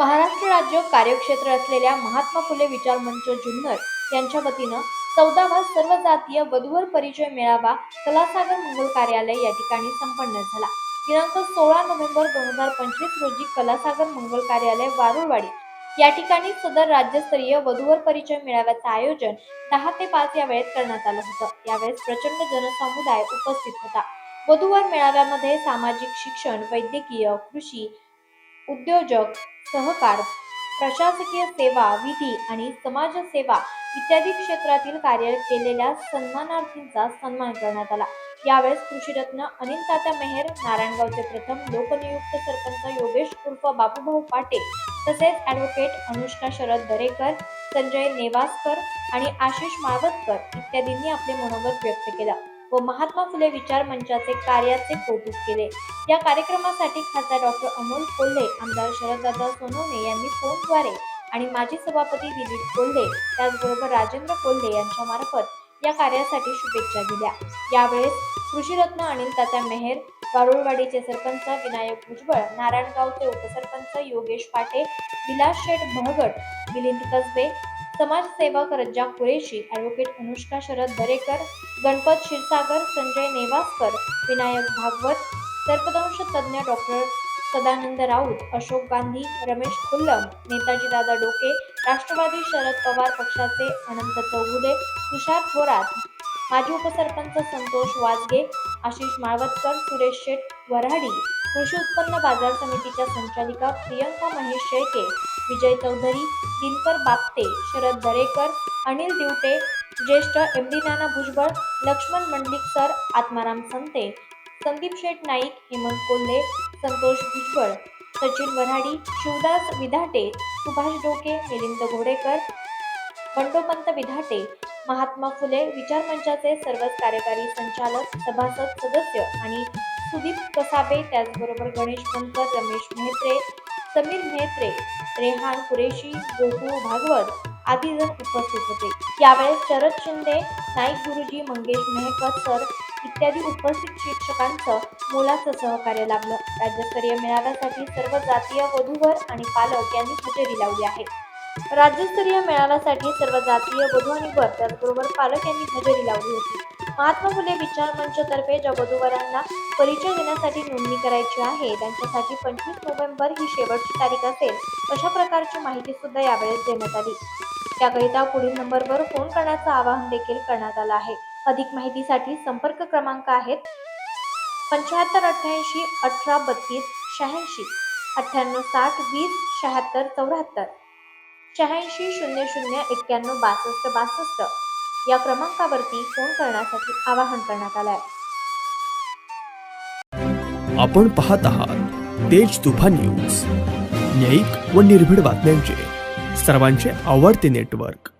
महाराष्ट्र राज्य कार्यक्षेत्र असलेल्या महात्मा फुले विचार मंच जुन्नर यांच्या वतीनं चौदावा सर्व जातीय वधूवर परिचय मेळावा कलासागर मंगल कार्यालय या ठिकाणी संपन्न झाला. दिनांक सोळा नोव्हेंबर दोन हजार पंचवीस रोजी कलासागर मंगल कार्यालय वारुळवाडी या ठिकाणी सदर राज्यस्तरीय वधूवर परिचय मेळाव्याचं आयोजन दहा ते पाच या वेळेत करण्यात आलं होतं. यावेळेस प्रचंड जनसमुदाय उपस्थित होता. वधूवर मेळाव्यामध्ये सामाजिक शिक्षण वैद्यकीय कृषी उद्योजक सहकार प्रशासकीय सेवा विधी आणि समाजसेवा इत्यादी क्षेत्रातील कार्य केलेल्या सन्मानार्थींचा सन्मान करण्यात आला. यावेळेस कृषीरत्न अनिल तात्या मेहेर नारायणगावचे प्रथम लोकनियुक्त सरपंच योगेश उर्फ बाबूभाऊ पाटे तसेच ॲडव्होकेट अनुष्का शरद दरेकर संजय नेवासकर आणि आशिष माळवतकर इत्यादींनी आपले मनोगत व्यक्त केलं. व महात्मा फुले विचार मंचाचे कार्याचे कौतुक केले. या कार्यक्रमासाठी खासदार डॉक्टर अमोल कोल्हे आमदार शरददादा सोनवणे यांनी फोनद्वारे आणि माजी सभापती दिलीप कोल्हे त्याचबरोबर राजेंद्र कोल्हे यांच्या मार्फत या कार्यासाठी शुभेच्छा दिल्या. यावेळेस कृषीरत्न अनिल तात्या मेहेर वारुळवाडीचे सरपंच विनायक भुजबळ नारायणगावचे उपसरपंच योगेश पाटे विलास शेठ भळगट मिलिंद कसबे समाजसेवक रज्जा कुरेशी ॲडव्होकेट अनुष्का शरद दरेकर गणपत क्षीरसागर संजय नेवासकर विनायक भागवत सर्पदंश तज्ज्ञ डॉक्टर सदानंद राऊत अशोक गांधी रमेश खुल्लम नेताजी दादा डोके राष्ट्रवादी शरद पवार पक्षाचे अनंत चौगुले तुषार थोरात माजी उपसरपंच संतोष वाजगे आशिष माळवतकर सुरेश शेठ वऱ्हाडी कृषी उत्पन्न बाजार समितीच्या संचालिका प्रियंका महेश शेळके विजय चौधरी दिनकर बापते शरद दरेकर अनिल दिवटे ज्येष्ठ M D Nana Bhujbal Laxman Mandlik sir Atmaram Sante Sandeep Sheth Naik Hemant Kolhe Santosh Bhujbal Sachin Varhadi Shivdas Vidhate Subhash Doke Milind Ghodekar Bandopant Vidhate Mahatma Phule विचार मंचाचे सर्वच कार्यकारी संचालक सभासद सदस्य आणि सुदीप कसाबे त्याचबरोबर गणेश बनकर रमेश मेहत्रे समीर मेहत्रे रेहान कुरेशी गोकू भागवत आदी जण उपस्थित होते. यावेळेस शरद शिंदे नाईक गुरुजी मंगेश मेहकर सर इत्यादी उपस्थित शिक्षकांचं मोलाचं सहकार्य लाभलं. राज्यस्तरीय मेळाव्यासाठी सर्व जातीय वधूवर आणि पालक यांनी हजेरी लावली आहे. राज्यस्तरीय मेळाव्यासाठी सर्व जातीय वधू आणि वर त्याचबरोबर पालक यांनी हजेरी लावली होती. महात्मा फुले विचार मंचतर्फे ज्या वधूवरांना परिचय देण्यासाठी नोंदणी करायची आहे. त्यांच्यासाठी पंचवीस नोव्हेंबर ही शेवटची तारीख असेल अशा प्रकारची माहिती सुद्धा यावेळेस देण्यात आली. त्याकरिता पुढील नंबरवर फोन करण्याचं आवाहन देखील करण्यात आलं आहे. अधिक माहितीसाठी संपर्क क्रमांक आहेत पंच्याहत्तर अठ्ठ्याऐंशी अठरा बत्तीस शहाऐंशी अठ्ठ्याण्णव साठ वीस शहात्तर चौऱ्याहत्तर. शहाऐंशी शून्य शून्य एक्क्याण्णव बासष्ट बासष्ट या क्रमांकावरती फोन करण्यासाठी आवाहन करण्यात आलं आहे आपण पाहत आहात तेज तुफान न्यूज. न्यायिक व निर्भीड बातम्यांचे. सर्वांचे आवडते नेटवर्क